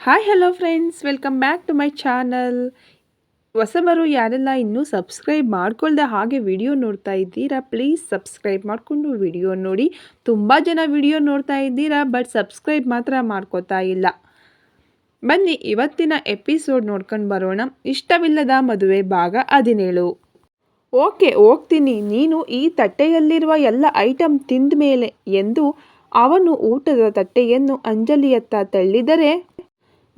Hi hello friends welcome back to my channel ಹೊಸಬರು ಯಾರೆಲ್ಲ ಇನ್ನೂ ಸಬ್ಸ್ಕ್ರೈಬ್ ಮಾಡ್ಕೊಳ್ದೆ ಹಾಗೆ ವಿಡಿಯೋ ನೋಡ್ತಾ ಇದ್ದೀರಾ ಪ್ಲೀಸ್ ಸಬ್ಸ್ಕ್ರೈಬ್ ಮಾಡಿಕೊಂಡು ವಿಡಿಯೋ ನೋಡಿ. ತುಂಬ ಜನ ವಿಡಿಯೋ ನೋಡ್ತಾ ಇದ್ದೀರಾ ಬಟ್ ಸಬ್ಸ್ಕ್ರೈಬ್ ಮಾತ್ರ ಮಾಡ್ಕೋತಾ ಇಲ್ಲ. ಬನ್ನಿ, ಇವತ್ತಿನ ಎಪಿಸೋಡ್ ನೋಡ್ಕೊಂಡು ಬರೋಣ. ಇಷ್ಟವಿಲ್ಲದ ಮದುವೆ ಭಾಗ ಹದಿನೇಳು. ಓಕೆ, ಹೋಗ್ತೀನಿ. ನೀನು ಈ ತಟ್ಟೆಯಲ್ಲಿರುವ ಎಲ್ಲ ಐಟಮ್ ತಿಂದ ಮೇಲೆ ಎಂದು ಅವನು ಊಟದ ತಟ್ಟೆಯನ್ನು ಅಂಜಲಿಯತ್ತ ತಳ್ಳಿದರೆ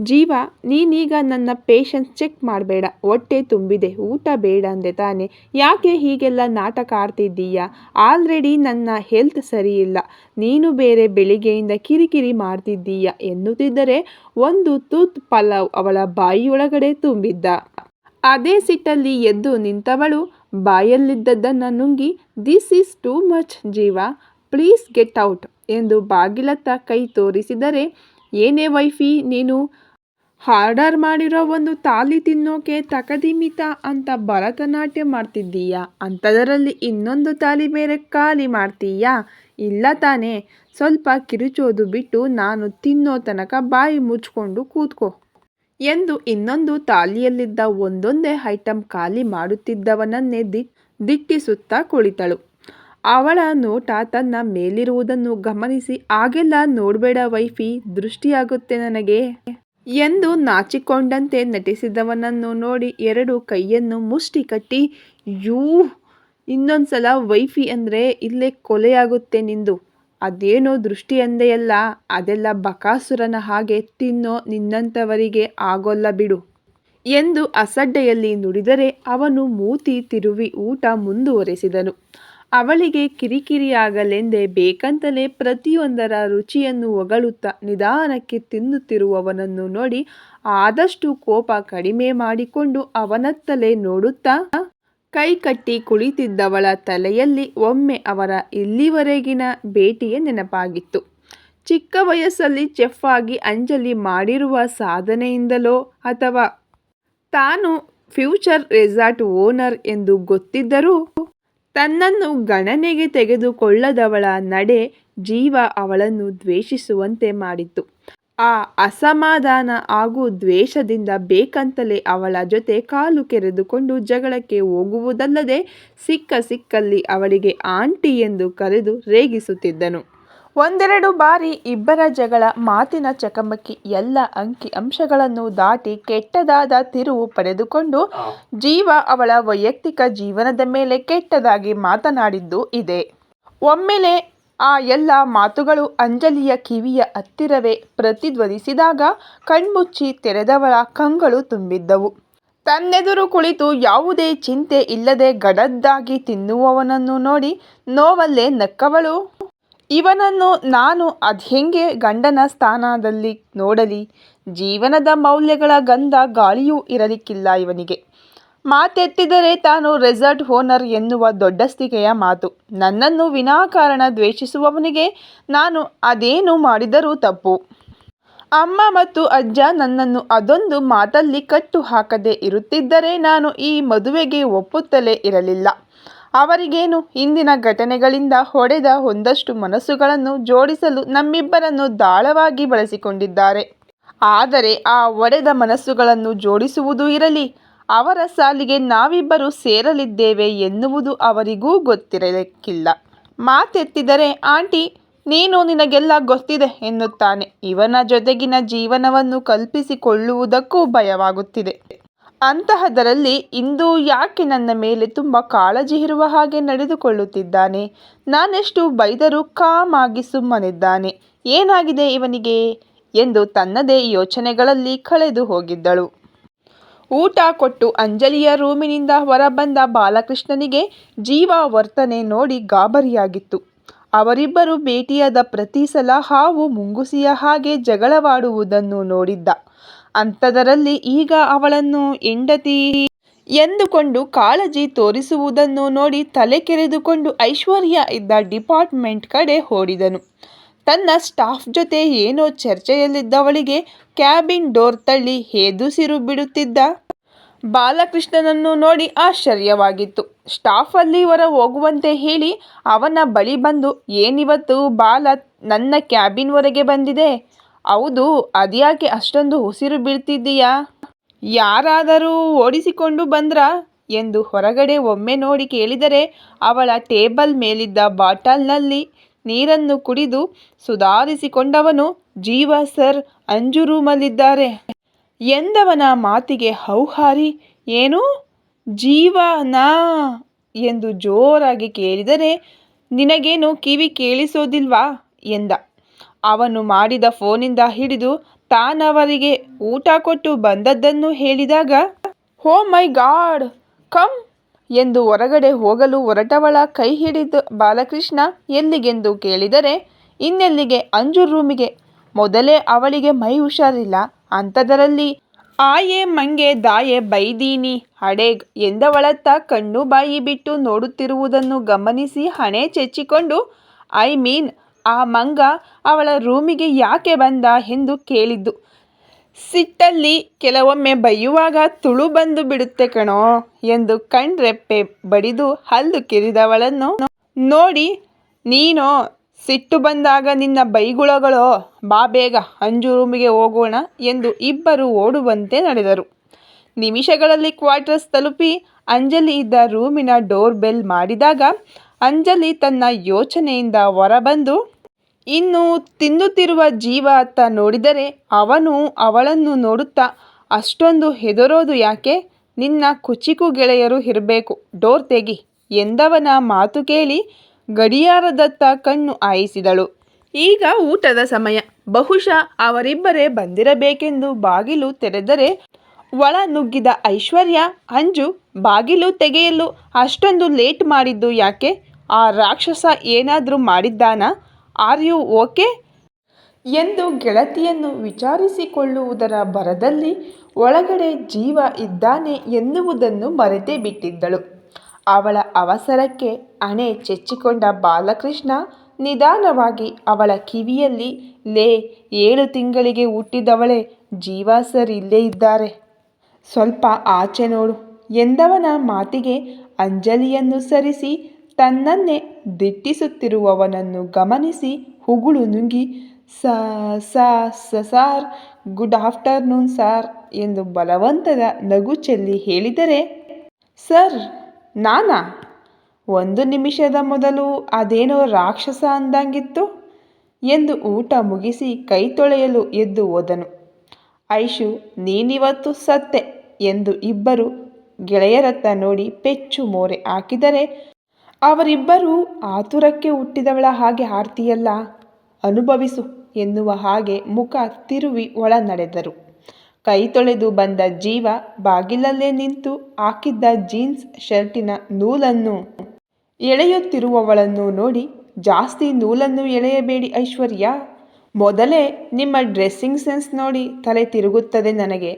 ಜೀವ, ನೀನೀಗ ನನ್ನ ಪೇಷನ್ಸ್ ಚೆಕ್ ಮಾಡಬೇಡ. ಹೊಟ್ಟೆ ತುಂಬಿದೆ. ಊಟ ಬೇಡ ಅಂದೆ ತಾನೆ. ಯಾಕೆ ಹೀಗೆಲ್ಲ ನಾಟಕ ಆಡ್ತಿದ್ದೀಯಾ? ಆಲ್ರೆಡಿ ನನ್ನ ಹೆಲ್ತ್ ಸರಿಯಿಲ್ಲ. ನೀನು ಬೇರೆ ಬೆಳಿಗ್ಗೆಯಿಂದ ಕಿರಿಕಿರಿ ಮಾಡ್ತಿದ್ದೀಯ ಎನ್ನುತ್ತಿದ್ದರೆ ಒಂದು ತೂತ್ ಪಲಾವ್ ಅವಳ ಬಾಯಿಯೊಳಗಡೆ ತುಂಬಿದ್ದ. ಅದೇ ಸಿಟ್ಟಲ್ಲಿ ಎದ್ದು ನಿಂತವಳು ಬಾಯಲ್ಲಿದ್ದದ್ದನ್ನು ನುಂಗಿ ದಿಸ್ ಈಸ್ ಟೂ ಮಚ್ ಜೀವ. ಪ್ಲೀಸ್ ಗೆಟ್ ಔಟ್ ಎಂದು ಬಾಗಿಲತ್ತ ಕೈ ತೋರಿಸಿದರೆ, ಏನೇ ವೈಫಿ, ನೀನು ಆರ್ಡರ್ ಮಾಡಿರೋ ಒಂದು ತಾಲಿ ತಿನ್ನೋಕೆ ತಕದಿಮಿತ ಅಂತ ಭರತನಾಟ್ಯ ಮಾಡ್ತಿದ್ದೀಯಾ? ಅಂಥದರಲ್ಲಿ ಇನ್ನೊಂದು ತಾಲಿ ಬೇರೆ ಖಾಲಿ ಮಾಡ್ತೀಯಾ? ಇಲ್ಲ ತಾನೇ. ಸ್ವಲ್ಪ ಕಿರುಚೋದು ಬಿಟ್ಟು ನಾನು ತಿನ್ನೋ ತನಕ ಬಾಯಿ ಮುಚ್ಕೊಂಡು ಕೂತ್ಕೋ. ಎಂದು ಇನ್ನೊಂದು ತಾಲಿಯಲ್ಲಿದ್ದ ಒಂದೊಂದೇ ಐಟಮ್ ಖಾಲಿ ಮಾಡುತ್ತಿದ್ದವನನ್ನೇ ದಿ, ದಿಟ್ಟಿಸುತ್ತಾ ಕುಳಿತಳು. ಅವಳ ನೋಟ ತನ್ನ ಮೇಲಿರುವುದನ್ನು ಗಮನಿಸಿ ಆಗೆಲ್ಲ ನೋಡಬೇಡ ವೈಫಿ, ದೃಷ್ಟಿಯಾಗುತ್ತೆ ನನಗೆ. ಎಂದು ನಾಚಿಕೊಂಡಂತೆ ನಟಿಸಿದವನನ್ನು ನೋಡಿ ಎರಡು ಕೈಯನ್ನು ಮುಷ್ಟಿ ಕಟ್ಟಿ, ಯೂ, ಇನ್ನೊಂದ್ಸಲ ವೈಫಿ ಅಂದರೆ ಇಲ್ಲೇ ಕೊಲೆಯಾಗುತ್ತೆ ನಿಂದು. ಅದೇನೋ ದೃಷ್ಟಿ ಅಂದೆಯಲ್ಲ, ಅದೆಲ್ಲ ಬಕಾಸುರನ ಹಾಗೆ ತಿನ್ನೋ ನಿನ್ನಂಥವರಿಗೆ ಆಗೋಲ್ಲ ಬಿಡು ಎಂದು ಅಸಡ್ಡೆಯಲ್ಲಿ ನುಡಿದರೆ ಅವನು ಮೂತಿ ತಿರುವಿ ಊಟ ಮುಂದುವರೆಸಿದನು. ಅವಳಿಗೆ ಕಿರಿಕಿರಿಯಾಗಲೆಂದೇ ಬೇಕಂತಲೇ ಪ್ರತಿಯೊಂದರ ರುಚಿಯನ್ನು ಹೊಗಳುತ್ತಾ ನಿಧಾನಕ್ಕೆ ತಿನ್ನುತ್ತಿರುವವನನ್ನು ನೋಡಿ ಆದಷ್ಟು ಕೋಪ ಕಡಿಮೆ ಮಾಡಿಕೊಂಡು ಅವನತ್ತಲೇ ನೋಡುತ್ತಾ, ಕೈ ಕಟ್ಟಿ ಕುಳಿತಿದ್ದವಳ ತಲೆಯಲ್ಲಿ ಒಮ್ಮೆ ಅವರ ಇಲ್ಲಿವರೆಗಿನ ಭೇಟಿಯ ನೆನಪಾಗಿತ್ತು. ಚಿಕ್ಕ ವಯಸ್ಸಲ್ಲಿ ಚೆಫ್ ಆಗಿ ಅಂಜಲಿ ಮಾಡಿರುವ ಸಾಧನೆಯಿಂದಲೋ ಅಥವಾ ತಾನು ಫ್ಯೂಚರ್ ರೆಸಾರ್ಟ್ ಓನರ್ ಎಂದು ಗೊತ್ತಿದ್ದರೂ ತನ್ನನ್ನು ಗಣನೆಗೆ ತೆಗೆದುಕೊಳ್ಳದವಳ ನಡೆ ಜೀವ ಅವಳನ್ನು ದ್ವೇಷಿಸುವಂತೆ ಮಾಡಿತ್ತು ಆ ಅಸಮಾಧಾನ ಹಾಗೂ ದ್ವೇಷದಿಂದ ಬೇಕಂತಲೇ ಅವಳ ಜೊತೆ ಕಾಲು ಕೆರೆದುಕೊಂಡು ಜಗಳಕ್ಕೆ ಹೋಗುವುದಲ್ಲದೆ ಸಿಕ್ಕ ಸಿಕ್ಕಲ್ಲಿ ಅವಳಿಗೆ ಆಂಟಿ ಎಂದು ಕರೆದು ರೇಗಿಸುತ್ತಿದ್ದನು. ಒಂದೆರಡು ಬಾರಿ ಇಬ್ಬರ ಜಗಳ ಮಾತಿನ ಚಕಮಕಿ. ಎಲ್ಲ ಅಂಕಿ ಅಂಶಗಳನ್ನು ದಾಟಿ ಕೆಟ್ಟದಾದ ತಿರುವು ಪಡೆದುಕೊಂಡು ಜೀವ ಅವಳ ವೈಯಕ್ತಿಕ ಜೀವನದ ಮೇಲೆ ಕೆಟ್ಟದಾಗಿ ಮಾತನಾಡಿದ್ದು ಇದೆ. ಒಮ್ಮೆಲೆ ಆ ಎಲ್ಲ ಮಾತುಗಳು ಅಂಜಲಿಯ ಕಿವಿಯ ಹತ್ತಿರವೇ ಪ್ರತಿಧ್ವನಿಸಿದಾಗ ಕಣ್ಮುಚ್ಚಿ ತೆರೆದವಳ ಕಂಗಳು ತುಂಬಿದ್ದವು. ತನ್ನೆದುರು ಕುಳಿತು ಯಾವುದೇ ಚಿಂತೆ ಇಲ್ಲದೆ ಗಡದ್ದಾಗಿ ತಿನ್ನುವವನನ್ನು ನೋಡಿ ನೋವಲ್ಲೇ ನಕ್ಕವಳು. ಇವನನ್ನು ನಾನು ಅದ್ಹೆಂಗೆ ಗಂಡನ ಸ್ಥಾನದಲ್ಲಿ ನೋಡಲಿ? ಜೀವನದ ಮೌಲ್ಯಗಳ ಗಂಧ ಗಾಳಿಯೂ ಇರಲಿಕ್ಕಿಲ್ಲ ಇವನಿಗೆ. ಮಾತೆತ್ತಿದರೆ ತಾನು ರೆಸಾರ್ಟ್ ಓನರ್ ಎನ್ನುವ ದೊಡ್ಡಸ್ತಿಕೆಯ ಮಾತು. ನನ್ನನ್ನು ವಿನಾಕಾರಣ ದ್ವೇಷಿಸುವವನಿಗೆ ನಾನು ಅದೇನು ಮಾಡಿದರೂ ತಪ್ಪು. ಅಮ್ಮ ಮತ್ತು ಅಜ್ಜ ನನ್ನನ್ನು ಅದೊಂದು ಮಾತಲ್ಲಿ ಕಟ್ಟು ಹಾಕದೆ ಇರುತ್ತಿದ್ದರೆ ನಾನು ಈ ಮದುವೆಗೆ ಒಪ್ಪುತ್ತಲೇ ಇರಲಿಲ್ಲ. ಅವರಿಗೇನು ಇಂದಿನ ಘಟನೆಗಳಿಂದ ಹೊಡೆದ ಒಂದಷ್ಟು ಮನಸ್ಸುಗಳನ್ನು ಜೋಡಿಸಲು ನಮ್ಮಿಬ್ಬರನ್ನು ದಾಳವಾಗಿ ಬಳಸಿಕೊಂಡಿದ್ದಾರೆ. ಆದರೆ ಆ ಒಡೆದ ಮನಸ್ಸುಗಳನ್ನು ಜೋಡಿಸುವುದು ಇರಲಿ, ಅವರ ಸಾಲಿಗೆ ನಾವಿಬ್ಬರು ಸೇರಲಿದ್ದೇವೆ ಎನ್ನುವುದು ಅವರಿಗೂ ಗೊತ್ತಿರಲಿಕ್ಕಿಲ್ಲ. ಮಾತೆತ್ತಿದರೆ, ಆಂಟಿ, ನೀನು ನಿನಗೆಲ್ಲ ಗೊತ್ತಿದೆ ಎನ್ನುತ್ತಾನೆ. ಇವನ ಜೊತೆಗಿನ ಜೀವನವನ್ನು ಕಲ್ಪಿಸಿಕೊಳ್ಳುವುದಕ್ಕೂ ಭಯವಾಗುತ್ತಿದೆ. ಅಂತಹದರಲ್ಲಿ ಇಂದು ಯಾಕೆ ನನ್ನ ಮೇಲೆ ತುಂಬ ಕಾಳಜಿ ಇರುವ ಹಾಗೆ ನಡೆದುಕೊಳ್ಳುತ್ತಿದ್ದಾನೆ? ನಾನೆಷ್ಟು ಬೈದರೂ ಕಾಮಾಗಿ ಸುಮ್ಮನಿದ್ದಾನೆ. ಏನಾಗಿದೆ ಇವನಿಗೆ? ಎಂದು ತನ್ನದೇ ಯೋಚನೆಗಳಲ್ಲಿ ಕಳೆದು ಹೋಗಿದ್ದಳು. ಊಟ ಕೊಟ್ಟು ಅಂಜಲಿಯ ರೂಮಿನಿಂದ ಹೊರಬಂದ ಬಾಲಕೃಷ್ಣನಿಗೆ ಜೀವ ವರ್ತನೆ ನೋಡಿ ಗಾಬರಿಯಾಗಿತ್ತು. ಅವರಿಬ್ಬರು ಭೇಟಿಯಾದ ಪ್ರತಿ ಸಲ ಹಾವು ಮುಂಗುಸಿಯ ಹಾಗೆ ಜಗಳವಾಡುವುದನ್ನು ನೋಡಿದ್ದ. ಅಂಥದರಲ್ಲಿ ಈಗ ಅವಳನ್ನು ಹೆಂಡತಿ ಎಂದುಕೊಂಡು ಕಾಳಜಿ ತೋರಿಸುವುದನ್ನು ನೋಡಿ ತಲೆ ಕೆರೆದುಕೊಂಡು ಐಶ್ವರ್ಯ ಇದ್ದ ಡಿಪಾರ್ಟ್ಮೆಂಟ್ ಕಡೆ ಓಡಿದನು. ತನ್ನ ಸ್ಟಾಫ್ ಜೊತೆ ಏನೋ ಚರ್ಚೆಯಲ್ಲಿದ್ದವಳಿಗೆ ಕ್ಯಾಬಿನ್ ಡೋರ್ ತಳ್ಳಿ ಹೇದುಸಿರು ಬಿಡುತ್ತಿದ್ದ ಬಾಲಕೃಷ್ಣನನ್ನು ನೋಡಿ ಆಶ್ಚರ್ಯವಾಗಿತ್ತು. ಸ್ಟಾಫಲ್ಲಿ ಹೊರ ಹೋಗುವಂತೆ ಹೇಳಿ ಅವನ ಬಳಿ ಬಂದು, ಏನಿವತ್ತು ಬಾಲ, ನನ್ನ ಕ್ಯಾಬಿನ್ ಹೊರಗೆ ಬಂದಿದೆ? ಹೌದು, ಅದ್ಯಾಕೆ ಅಷ್ಟೊಂದು ಉಸಿರು ಬೀಳ್ತಿದ್ದೀಯಾ? ಯಾರಾದರೂ ಓಡಿಸಿಕೊಂಡು ಬಂದ್ರಾ? ಎಂದು ಹೊರಗಡೆ ಒಮ್ಮೆ ನೋಡಿ ಕೇಳಿದರೆ ಅವಳ ಟೇಬಲ್ ಮೇಲಿದ್ದ ಬಾಟಲ್ನಲ್ಲಿ ನೀರನ್ನು ಕುಡಿದು ಸುಧಾರಿಸಿಕೊಂಡವನು, ಜೀವ ಸರ್, ಅಂಜು ರೂಮಲ್ಲಿದ್ದಾರೆ. ಎಂದವನ ಮಾತಿಗೆ ಹೌಹಾರಿ, ಏನು? ಜೀವನಾ? ಎಂದು ಜೋರಾಗಿ ಕೇಳಿದರೆ, ನಿನಗೇನು ಕಿವಿ ಕೇಳಿಸೋದಿಲ್ವಾ? ಎಂದ. ಅವನು ಮಾಡಿದ ಫೋನಿಂದ ಹಿಡಿದು ತಾನವರಿಗೆ ಊಟ ಕೊಟ್ಟು ಬಂದದ್ದನ್ನು ಹೇಳಿದಾಗ, ಹೋ, ಮೈ ಗಾಡ್, ಕಮ್, ಎಂದು ಹೊರಗಡೆ ಹೋಗಲು ಹೊರಟವಳ ಕೈ ಹಿಡಿದು ಬಾಲಕೃಷ್ಣ ಎಲ್ಲಿಗೆಂದು ಕೇಳಿದರೆ, ಇನ್ನೆಲ್ಲಿಗೆ? ಅಂಜು ರೂಮಿಗೆ. ಮೊದಲೇ ಅವಳಿಗೆ ಮೈ ಹುಷಾರಿಲ್ಲ. ಅಂಥದರಲ್ಲಿ, ಆಯೆ ಮಂಗೆ ದಾಯೆ ಬೈದೀನಿ, ಹಡೇಗ್, ಎಂದವಳತ್ತ ಕಣ್ಣು ಬಾಯಿ ಬಿಟ್ಟು ನೋಡುತ್ತಿರುವುದನ್ನು ಗಮನಿಸಿ ಹಣೆ ಚೆಚ್ಚಿಕೊಂಡು, ಐ ಮೀನ್ ಆ ಮಂಗ ಅವಳ ರೂಮಿಗೆ ಯಾಕೆ ಬಂದ ಎಂದು ಕೇಳಿದ್ದು. ಸಿಟ್ಟಲ್ಲಿ ಕೆಲವೊಮ್ಮೆ ಬೈಯುವಾಗ ತುಳು ಬಂದು ಬಿಡುತ್ತೆ ಕಣೋ ಎಂದು ಕಣ್ರೆಪ್ಪೆ ಬಡಿದು ಹಲ್ಲು ಕಿರಿದವಳನ್ನು ನೋಡಿ, ನೀನೋ, ಸಿಟ್ಟು ಬಂದಾಗ ನಿನ್ನ ಬೈಗುಳಗಳೋ, ಬಾ ಬೇಗ, ಅಂಜು ರೂಮಿಗೆ ಹೋಗೋಣ ಎಂದು ಇಬ್ಬರು ಓಡುವಂತೆ ನಡೆದರು. ನಿಮಿಷಗಳಲ್ಲಿ ಕ್ವಾರ್ಟರ್ಸ್ ತಲುಪಿ ಅಂಜಲಿ ಇದ್ದ ರೂಮಿನ ಡೋರ್ ಬೆಲ್ ಮಾಡಿದಾಗ ಅಂಜಲಿ ತನ್ನ ಯೋಚನೆಯಿಂದ ಹೊರಬಂದು ಇನ್ನು ತಿನ್ನುತ್ತಿರುವ ಜೀವ ಅತ್ತ ನೋಡಿದರೆ ಅವನು ಅವಳನ್ನು ನೋಡುತ್ತಾ ಅಷ್ಟೊಂದು ಹೆದರೋದು ಯಾಕೆ? ನಿನ್ನ ಕುಚಿಕು ಗೆಳೆಯರು ಇರಬೇಕು. ಡೋರ್ ತೆಗಿ. ಎಂದವನ ಮಾತು ಕೇಳಿ ಗಡಿಯಾರದತ್ತ ಕಣ್ಣು ಆಯಿಸಿದಳು ಈಗ ಊಟದ ಸಮಯ. ಬಹುಶಃ ಅವರಿಬ್ಬರೇ ಬಂದಿರಬೇಕೆಂದು ಬಾಗಿಲು ತೆರೆದರೆ ಒಳ ನುಗ್ಗಿದ ಐಶ್ವರ್ಯ, ಅಂಜು ಬಾಗಿಲು ತೆಗೆಯಲು ಅಷ್ಟೊಂದು ಲೇಟ್ ಮಾಡಿದ್ದು ಯಾಕೆ? ಆ ರಾಕ್ಷಸ ಏನಾದರೂ ಮಾಡಿದ್ದಾನಾ? ಆರ್ ಯು ಓಕೆ ಎಂದು ಗೆಳತಿಯನ್ನು ವಿಚಾರಿಸಿಕೊಳ್ಳುವುದರ ಭರದಲ್ಲಿ ಒಳಗಡೆ ಜೀವ ಇದ್ದಾನೆ ಎನ್ನುವುದನ್ನು ಮರೆತೇ ಬಿಟ್ಟಿದ್ದಳು. ಅವಳ ಅವಸರಕ್ಕೆ ಅಣೆ ಚೆಚ್ಚಿಕೊಂಡ ಬಾಲಕೃಷ್ಣ ನಿಧಾನವಾಗಿ ಅವಳ ಕಿವಿಯಲ್ಲಿ, ಲೇ, ಏಳು ತಿಂಗಳಿಗೆ ಹುಟ್ಟಿದವಳೆ, ಜೀವ ಸರ್ ಇಲ್ಲೇ ಇದ್ದಾರೆ. ಸ್ವಲ್ಪ ಆಚೆ ನೋಡು ಎಂದವನ ಮಾತಿಗೆ ಅಂಜಲಿಯನ್ನು ಸರಿಸಿ ತನ್ನನ್ನೇ ದಿಟ್ಟಿಸುತ್ತಿರುವವನನ್ನು ಗಮನಿಸಿ ಹುಗುಳು ನುಂಗಿ, ಸ ಸ ಸಾರ್, ಗುಡ್ ಆಫ್ಟರ್ನೂನ್ ಸಾರ್ ಎಂದು ಬಲವಂತದ ನಗು ಚೆಲ್ಲಿ ಹೇಳಿದರೆ, ಸರ್, ನಾನಾ? ಒಂದು ನಿಮಿಷದ ಮೊದಲು ಅದೇನೋ ರಾಕ್ಷಸ ಅಂದಂಗಿತ್ತು? ಎಂದು ಊಟ ಮುಗಿಸಿ ಕೈ ತೊಳೆಯಲು ಎದ್ದು ಹೋದನು. ಐಶು, ನೀನಿವತ್ತು ಸತ್ತೆ ಎಂದು ಇಬ್ಬರು ಗೆಳೆಯರತ್ತ ನೋಡಿ ಪೆಚ್ಚು ಮೋರೆ ಹಾಕಿದರೆ ಅವರಿಬ್ಬರೂ ಆತುರಕ್ಕೆ ಹುಟ್ಟಿದವಳ ಹಾಗೆ ಆರ್ತಿಯಲ್ಲ, ಅನುಭವಿಸು ಎನ್ನುವ ಹಾಗೆ ಮುಖ ತಿರುವಿ ಒಳ ನಡೆದರು ಕೈ ತೊಳೆದು ಬಂದ ಜೀವ ಬಾಗಿಲಲ್ಲೇ ನಿಂತು ಹಾಕಿದ್ದ ಜೀನ್ಸ್ ಶರ್ಟಿನ ನೂಲನ್ನು ಎಳೆಯುತ್ತಿರುವವಳನ್ನು ನೋಡಿ, ಜಾಸ್ತಿ ನೂಲನ್ನು ಎಳೆಯಬೇಡಿ ಐಶ್ವರ್ಯ, ಮೊದಲೇ ನಿಮ್ಮ ಡ್ರೆಸ್ಸಿಂಗ್ ಸೆನ್ಸ್ ನೋಡಿ ತಲೆ ತಿರುಗುತ್ತದೆ ನನಗೆ.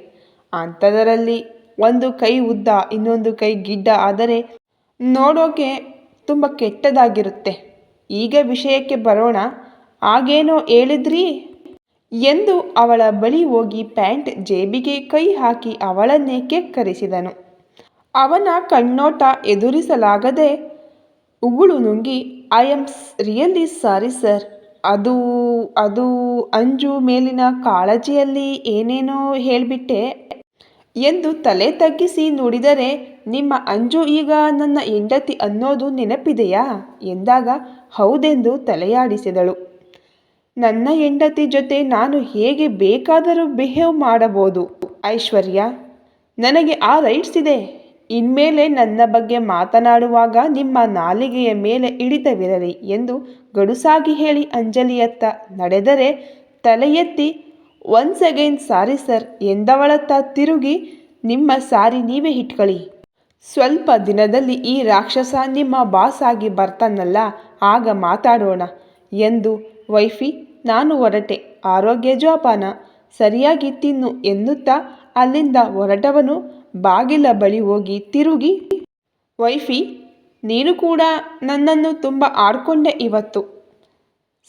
ಅಂಥದರಲ್ಲಿ ಒಂದು ಕೈ ಉದ್ದ, ಇನ್ನೊಂದು ಕೈ ಗಿಡ್ಡ ಆದರೆ ನೋಡೋಕೆ ತುಂಬ ಕೆಟ್ಟದಾಗಿರುತ್ತೆ. ಈಗ ವಿಷಯಕ್ಕೆ ಬರೋಣ. ಆಗೇನೋ ಹೇಳಿದ್ರಿ? ಎಂದು ಅವಳ ಬಳಿ ಹೋಗಿ ಪ್ಯಾಂಟ್ ಜೇಬಿಗೆ ಕೈ ಹಾಕಿ ಅವಳನ್ನೇ ಕೆಕ್ಕರಿಸಿದನು. ಅವನ ಕಣ್ಣೋಟ ಎದುರಿಸಲಾಗದೆ ಉಗುಳು ನುಂಗಿ I am really sorry sir ಅದು ಅದು ಅಂಜು ಮೇಲಿನ ಕಾಳಜಿಯಲ್ಲಿ ಏನೇನೋ ಹೇಳಿಬಿಟ್ಟೆ. ಎಂದು ತಲೆ ತಗ್ಗಿಸಿ ನೋಡಿದರೆ, ನಿಮ್ಮ ಅಂಜು ಈಗ ನನ್ನ ಹೆಂಡತಿ ಅನ್ನೋದು ನೆನಪಿದೆಯಾ? ಎಂದಾಗ ಹೌದೆಂದು ತಲೆಯಾಡಿಸಿದಳು. ನನ್ನ ಹೆಂಡತಿ ಜೊತೆ ನಾನು ಹೇಗೆ ಬೇಕಾದರೂ ಬಿಹೇವ್ ಮಾಡಬಹುದು? ಐಶ್ವರ್ಯ, ನನಗೆ ಆ ರೈಟ್ಸ್ ಇದೆ. ಇನ್ಮೇಲೆ ನನ್ನ ಬಗ್ಗೆ ಮಾತನಾಡುವಾಗ ನಿಮ್ಮ ನಾಲಿಗೆಯ ಮೇಲೆ ಹಿಡಿತವಿರಲಿ ಎಂದು ಗಡುಸಾಗಿ ಹೇಳಿ ಅಂಜಲಿಯತ್ತ ನಡೆದರೆ ತಲೆ ಎತ್ತಿ ಒನ್ಸ್ ಅಗೈನ್ ಸಾರಿ ಸರ್ ಎಂದವಳತ್ತ ತಿರುಗಿ, ನಿಮ್ಮ ಸಾರಿ ನೀವೇ ಇಟ್ಕೊಳ್ಳಿ. ಸ್ವಲ್ಪ ದಿನದಲ್ಲಿ ಈ ರಾಕ್ಷಸ ನಿಮ್ಮ ಬಾಸ್ ಆಗಿ ಬರ್ತಾನಲ್ಲ, ಆಗ ಮಾತಾಡೋಣ, ಎಂದು ವೈಫಿ, ನಾನು ಹೊರಟೆ. ಆರೋಗ್ಯ ಜೋಪಾನ. ಸರಿಯಾಗಿ ತಿನ್ನು ಎನ್ನುತ್ತಾ ಅಲ್ಲಿಂದ ಹೊರಟವನು ಬಾಗಿಲ ಬಳಿ ಹೋಗಿ ತಿರುಗಿ. ವೈಫಿ, ನೀನು ಕೂಡ ನನ್ನನ್ನು ತುಂಬ ಆಡ್ಕೊಂಡೆ ಇವತ್ತು.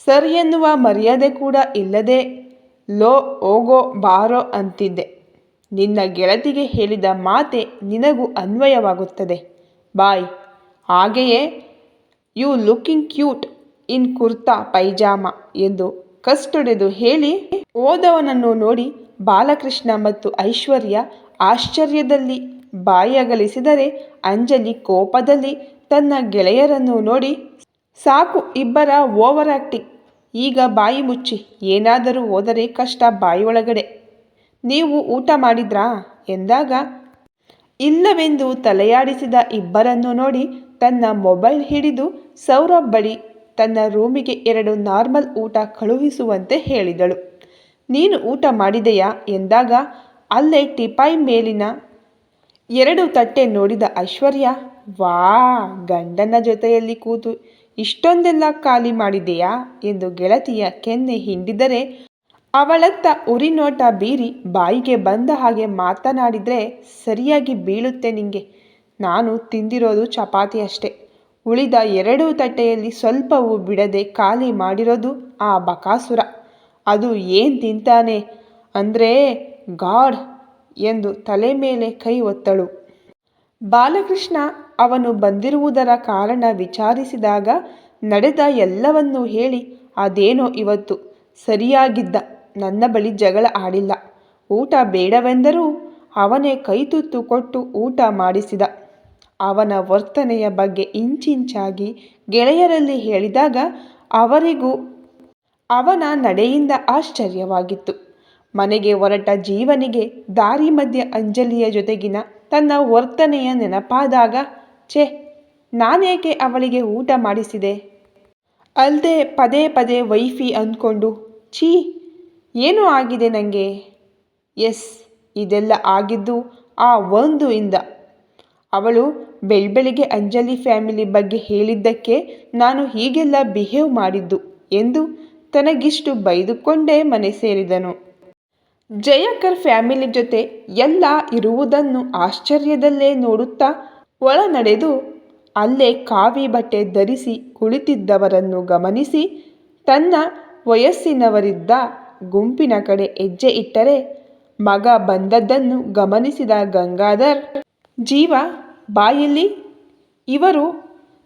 ಸರ್ ಎನ್ನುವ ಮರ್ಯಾದೆ ಕೂಡ ಇಲ್ಲದೆ ಲೋ ಹೋಗೋ ಬಾರೋ ಅಂತಿದ್ದೆ. ನಿನ್ನ ಗೆಳತಿಗೆ ಹೇಳಿದ ಮಾತೆ ನಿನಗೂ ಅನ್ವಯವಾಗುತ್ತದೆ. ಬಾಯ್. ಹಾಗೆಯೇ, you looking cute in kurta pyjama ಎಂದು ಕಸ್ಟೊಡೆದು ಹೇಳಿ ಓದವನನ್ನು ನೋಡಿ ಬಾಲಕೃಷ್ಣ ಮತ್ತು ಐಶ್ವರ್ಯ ಆಶ್ಚರ್ಯದಲ್ಲಿ ಬಾಯಗಲಿಸಿದರೆ ಅಂಜಲಿ ಕೋಪದಲ್ಲಿ ತನ್ನ ಗೆಳೆಯರನ್ನು ನೋಡಿ, ಸಾಕು ಇಬ್ಬರ ಓವರ್ ಆ್ಯಕ್ಟಿಂಗ್ ಈಗ ಬಾಯಿ ಮುಚ್ಚಿ, ಏನಾದರೂ ಹೋದರೆ ಕಷ್ಟ ಬಾಯಿಯೊಳಗಡೆ. ನೀವು ಊಟ ಮಾಡಿದ್ರಾ? ಎಂದಾಗ, ಇಲ್ಲವೆಂದು ತಲೆಯಾಡಿಸಿದ ಇಬ್ಬರನ್ನು ನೋಡಿ ತನ್ನ ಮೊಬೈಲ್ ಹಿಡಿದು ಸೌರಭ್ ಬಳಿ ತನ್ನ ರೂಮಿಗೆ ಎರಡು ನಾರ್ಮಲ್ ಊಟ ಕಳುಹಿಸುವಂತೆ ಹೇಳಿದಳು. ನೀನು ಊಟ ಮಾಡಿದೆಯಾ? ಎಂದಾಗ, ಅಲ್ಲೇ ಟಿಪಾಯಿ ಮೇಲಿನ ಎರಡು ತಟ್ಟೆ ನೋಡಿದ ಐಶ್ವರ್ಯ ವಾ ಗಂಡನ ಜೊತೆಯಲ್ಲಿ ಕೂತು ಇಷ್ಟೊಂದೆಲ್ಲ ಖಾಲಿ ಮಾಡಿದೆಯಾ ಎಂದು ಗೆಳತಿಯ ಕೆನ್ನೆ ಹಿಂಡಿದರೆ ಅವಳತ್ತ ಉರಿನೋಟ ಬೀರಿ ಬಾಯಿಗೆ ಬಂದ ಹಾಗೆ ಮಾತನಾಡಿದರೆ ಸರಿಯಾಗಿ ಬೀಳುತ್ತೆ ನಿಂಗೆ. ನಾನು ತಿಂದಿರೋದು ಚಪಾತಿ ಅಷ್ಟೆ. ಉಳಿದ ಎರಡೂ ತಟ್ಟೆಯಲ್ಲಿ ಸ್ವಲ್ಪವೂ ಬಿಡದೆ ಖಾಲಿ ಮಾಡಿರೋದು ಆ ಬಕಾಸುರ. ಅದು ಏನು ತಿಂತಾನೆ? ಅಂದರೆ ಗಾಡ್ ಎಂದು ತಲೆ ಮೇಲೆ ಕೈ ಒತ್ತಳು. ಬಾಲಕೃಷ್ಣ ಅವನು ಬಂದಿರುವುದರ ಕಾರಣ ವಿಚಾರಿಸಿದಾಗ ನಡೆದ ಎಲ್ಲವನ್ನೂ ಹೇಳಿ, ಅದೇನೋ ಇವತ್ತು? ಸರಿಯಾಗಿದ್ದ. ನನ್ನ ಬಳಿ ಜಗಳ ಆಡಿಲ್ಲ. ಊಟ ಬೇಡವೆಂದರೂ ಅವನೇ ಕೈತುತ್ತು ಕೊಟ್ಟು ಊಟ ಮಾಡಿಸಿದ. ಅವನ ವರ್ತನೆಯ ಬಗ್ಗೆ ಇಂಚಿಂಚಾಗಿ ಗೆಳೆಯರಲ್ಲಿ ಹೇಳಿದಾಗ ಅವರಿಗೂ ಅವನ ನಡೆಯಿಂದ ಆಶ್ಚರ್ಯವಾಗಿತ್ತು. ಮನೆಗೆ ಹೊರಟ ಜೀವನಿಗೆ ದಾರಿ ಮಧ್ಯೆ ಅಂಜಲಿಯ ಜೊತೆಗಿನ ತನ್ನ ವರ್ತನೆಯ ನೆನಪಾದಾಗ ಛೇ, ನಾನೇಕೆ ಅವಳಿಗೆ ಊಟ ಮಾಡಿಸಿದೆ? ಅಲ್ಲದೆ ಪದೇ ಪದೇ ವೈಫಿ ಅಂದ್ಕೊಂಡು, ಛೀ, ಏನು ಆಗಿದೆ ನನಗೆ ಎಸ್, ಇದೆಲ್ಲ ಆಗಿದ್ದು ಆ ಒಂದು ಇಂದ. ಅವಳು ಬೆಳ್ಬೆಳಿಗ್ಗೆ ಅಂಜಲಿ ಫ್ಯಾಮಿಲಿ ಬಗ್ಗೆ ಹೇಳಿದ್ದಕ್ಕೆ ನಾನು ಹೀಗೆಲ್ಲ ಬಿಹೇವ್ ಮಾಡಿದ್ದು ಎಂದು ತನಗಿಷ್ಟು ಬೈದುಕೊಂಡೇ ಮನೆ ಸೇರಿದನು. ಜಯಕರ್ ಫ್ಯಾಮಿಲಿ ಜೊತೆ ಎಲ್ಲ ಇರುವುದನ್ನು ಆಶ್ಚರ್ಯದಲ್ಲೇ ನೋಡುತ್ತಾ ಒಳ ನಡೆದು ಅಲ್ಲೇ ಕಾವಿ ಬಟ್ಟೆ ಧರಿಸಿ ಕುಳಿತಿದ್ದವರನ್ನು ಗಮನಿಸಿ ತನ್ನ ವಯಸ್ಸಿನವರಿದ್ದ ಗುಂಪಿನ ಕಡೆ ಹೆಜ್ಜೆ ಇಟ್ಟರೆ ಮಗ ಬಂದದ್ದನ್ನು ಗಮನಿಸಿದ ಗಂಗಾಧರ್, ಜೀವ, ಬಾಯಲ್ಲಿ, ಇವರು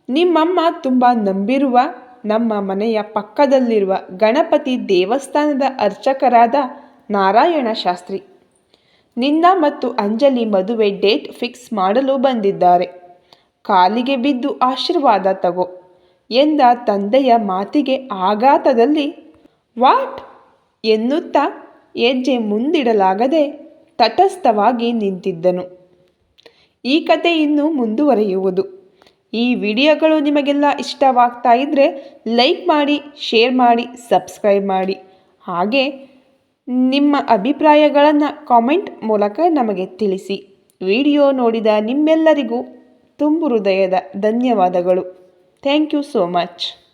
ನಿಮ್ಮಮ್ಮ ತುಂಬ ನಂಬಿರುವ ನಮ್ಮ ಮನೆಯ ಪಕ್ಕದಲ್ಲಿರುವ ಗಣಪತಿ ದೇವಸ್ಥಾನದ ಅರ್ಚಕರಾದ ನಾರಾಯಣ ಶಾಸ್ತ್ರಿ. ನಿನ್ನ ಮತ್ತು ಅಂಜಲಿ ಮದುವೆ ಡೇಟ್ ಫಿಕ್ಸ್ ಮಾಡಲು ಬಂದಿದ್ದಾರೆ. ಕಾಲಿಗೆ ಬಿದ್ದು ಆಶೀರ್ವಾದ ತಗೋ ಎಂದ ತಂದೆಯ ಮಾತಿಗೆ ಆಘಾತದಲ್ಲಿ, ವಾಟ್? ಎನ್ನುತ್ತಾ ಹೆಜ್ಜೆ ಮುಂದಿಡಲಾಗದೆ ತಟಸ್ಥವಾಗಿ ನಿಂತಿದ್ದನು. ಈ ಕತೆ ಇನ್ನೂ ಮುಂದುವರೆಯುವುದು. ಈ ವಿಡಿಯೋಗಳು ನಿಮಗೆಲ್ಲ ಇಷ್ಟವಾಗ್ತಾ ಇದ್ದರೆ ಲೈಕ್ ಮಾಡಿ, ಶೇರ್ ಮಾಡಿ, ಸಬ್ಸ್ಕ್ರೈಬ್ ಮಾಡಿ. ಹಾಗೆ ನಿಮ್ಮ ಅಭಿಪ್ರಾಯಗಳನ್ನು ಕಾಮೆಂಟ್ ಮೂಲಕ ನಮಗೆ ತಿಳಿಸಿ. ವಿಡಿಯೋ ನೋಡಿದ ನಿಮ್ಮೆಲ್ಲರಿಗೂ ತುಂಬು ಹೃದಯದ ಧನ್ಯವಾದಗಳು. Thank you so much